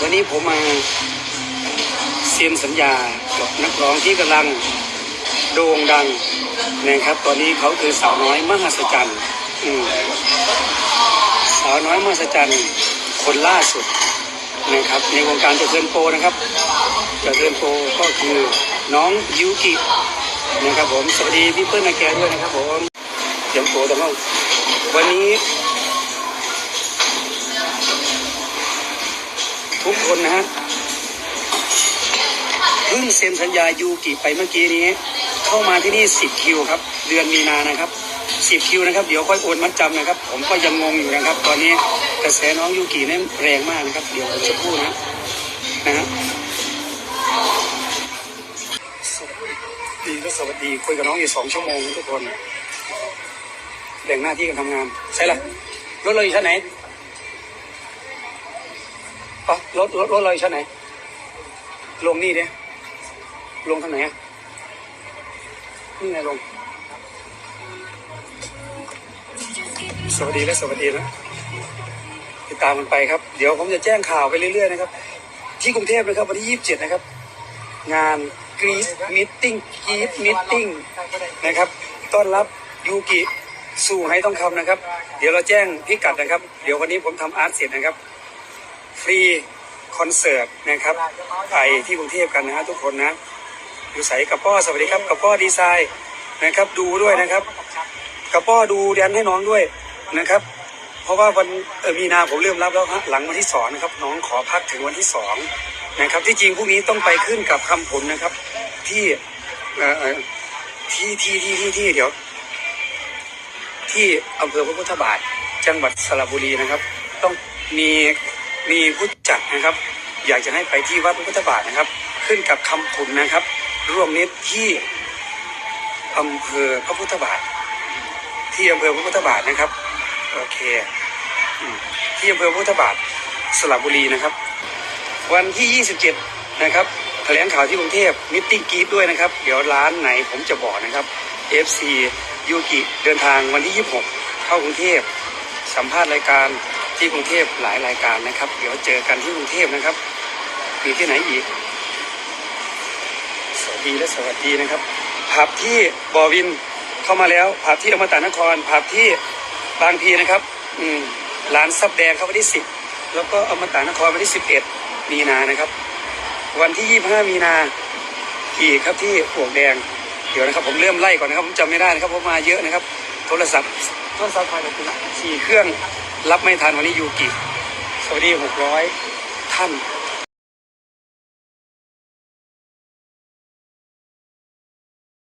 วันนี้ผมมาเซ็นสัญญากับนักร้องที่กำลังโด่งดังนะครับ ตอนนี้เขาคือสาวน้อยมหัศจรรย์สาวน้อยมหัศจรรย์คนล่าสุดนะครับ ในวงการเจะเทินโปนะครับเจะเทินโปก็คือน้องยูกินะครับผมสวัสดีพี่เปิ้ลนาแกด้วยนะครับผมเตรียมตัวแต่ว่าวันนี้ ทุกคนนะฮะเพิ่งเซ็นสัญญายูกิไปเมื่อกี้นี้ เข้ามาที่นี่10คิวครับ เดือนมีนานะครับ10คิวนะครับ เดี๋ยวค่อยโอนมัดจำนะครับ ผมก็ยังงงอยู่นะครับ ตอนนี้กระแสน้องยูกินี่แรงมากนะครับ เดี๋ยวจะพูดนะนะฮะสวัสดีก็สวัสดีคุยกับน้องอยู่สองชั่วโมงทุกคนแบ่งหน้าที่กันทำงาน ใช่ละรถเราอยู่ชั้นไหน อ๋อรถรถรถเราอยู่ชั้นไหน ลงนี่เด้ลงทางไหนอะนี่ไงลง สวัสดีและสวัสดีนะติดตามมันไปครับ เดี๋ยวผมจะแจ้งข่าวไปเรื่อยๆนะครับ ที่กรุงเทพนะครับ วันที่ 27 นะครับ งานกรีดมิทติ้งกรีดมิทติ้งนะครับ ต้อนรับยูกิสู่ให้ต้องคำนะครับ เดี๋ยวเราแจ้งพิกัดนะครับ เดี๋ยววันนี้ผมทำอาร์ตเสร็จนะครับ ฟรีคอนเสิร์ตนะครับไปที่กรุงเทพกันนะฮะทุกคนนะอยู่ใส่กับป้อสวัสดีครับกับป้อดีไซน์นะครับดูด้วยนะครับกับป้อดูแดนให้น้องด้วยนะครับ เพราะว่าวันเอ่อมีนาผมเริ่มรับแล้วฮะหลังวันที่สองนะครับน้องขอพักถึงวันที่สองนะครับ ที่จริงพรุ่งนี้ต้องไปขึ้นกับคำผลนะครับ ที่เอ่อเอ่อที่ที่ที่ที่ที่เดี๋ยว ที่อำเภอพระพุทธบาทจังหวัดสระบุรีนะครับ ต้องมี มีผู้จัดนะครับ อยากจะให้ไปที่วัดพระพุทธบาทนะครับ ขึ้นกับคำผุนนะครับ ร่วมนิดที่อำเภอพระพุทธบาท ที่อำเภอพระพุทธบาทนะครับโอเคที่อำเภอพระพุทธบาทสระบุรีนะครับ วันที่ 27 นะครับแถลงข่าวที่กรุงเทพมิตติ้งกีดด้วยนะครับ เดี๋ยวร้านไหนผมจะบอกนะครับ FC ยูกิเดินทางวันที่ 26 เข้ากรุงเทพ สัมภาษณ์รายการ ที่กรุงเทพหลายรายการนะครับ เดี๋ยวเจอกันที่กรุงเทพนะครับ มีที่ไหนอีก สวัสดีและสวัสดีนะครับผับที่บอวินเข้ามาแล้วผับที่อมตะนครผับที่บางพีนะครับ อืมร้านซับแดงเข้าวันที่สิบแล้วก็อมตะนครวันที่สิบเอ็ดมีนานะครับ วันที่ยี่ห้ามีนาอีกครับที่ปวกแดงเดี๋ยวนะครับผมเริ่มไล่ก่อนนะครับผมจำไม่ได้นะครับเพราะมาเยอะนะครับ โทรศัพท์โทรศัพท์ไฟแบบสี่เครื่องรับไม่ทันวันนี้ยูกิสวัสดีหกร้อยท่าน